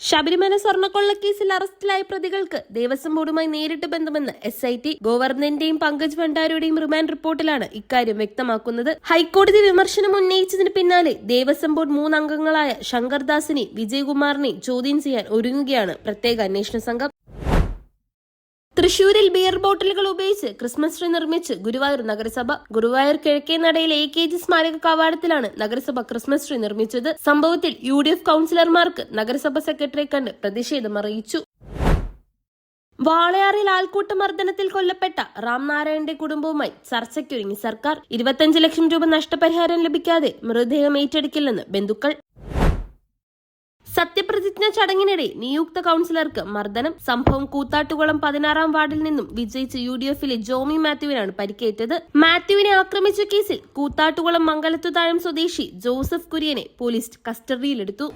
ശബരിമല സ്വർണക്കൊള്ളക്കേസിൽ അറസ്റ്റിലായ പ്രതികൾക്ക് ദേവസ്വം ബോർഡുമായി നേരിട്ട് ബന്ധമെന്ന് എസ് ഐ ടി ഗവർണറിന്റെയും പങ്കജ് ഭണ്ഡാരുടെയും റിമാൻഡ് റിപ്പോർട്ടിലാണ് ഇക്കാര്യം വ്യക്തമാക്കുന്നത്. ഹൈക്കോടതി വിമർശനം ഉന്നയിച്ചതിന് പിന്നാലെ ദേവസ്വം ബോർഡ് മൂന്നംഗങ്ങളായ ശങ്കർദാസിനെ വിജയകുമാറിനെ ചോദ്യം ചെയ്യാൻ ഒരുങ്ങുകയാണ് പ്രത്യേക അന്വേഷണ സംഘം. തൃശൂരിൽ ബിയർ ബോട്ടിലുകൾ ഉപയോഗിച്ച് ക്രിസ്മസ് ട്രീ നിർമ്മിച്ച് ഗുരുവായൂർ നഗരസഭ ഗുരുവായൂർ കിഴക്കേ നടയിൽ എ കെ ജി സ്മാരക കവാടത്തിലാണ് നഗരസഭ ക്രിസ്മസ് ട്രീ നിർമ്മിച്ചത്. സംഭവത്തിൽ യു ഡി എഫ് കൌൺസിലർമാർക്ക് നഗരസഭ സെക്രട്ടറിയെ കണ്ട് പ്രതിഷേധം അറിയിച്ചു. വാളയാറിൽ ആൾക്കൂട്ട മർദ്ദനത്തിൽ കൊല്ലപ്പെട്ട റാംനാരായണന്റെ കുടുംബവുമായി ചർച്ചയ്ക്കൊരുങ്ങി സർക്കാർ. ഇരുപത്തിയഞ്ച് ലക്ഷം രൂപ നഷ്ടപരിഹാരം ലഭിക്കാതെ മൃതദേഹം ഏറ്റെടുക്കില്ലെന്ന് ബന്ധുക്കൾ. സത്യപ്രതിജ്ഞ ചടങ്ങിനിടെ നിയുക്ത കൌൺസിലർക്ക് മർദ്ദനം. സംഭവം കൂത്താട്ടുകുളം പതിനാറാം വാർഡിൽ നിന്നും വിജയിച്ച യു ഡി എഫിലെ ജോമി മാത്യുവിനാണ് പരിക്കേറ്റത്. മാത്യുവിനെ ആക്രമിച്ച കേസിൽ കൂത്താട്ടുകുളം മംഗലത്തുതാഴം സ്വദേശി ജോസഫ് കുര്യനെ പോലീസ് കസ്റ്റഡിയിലെടുത്തു.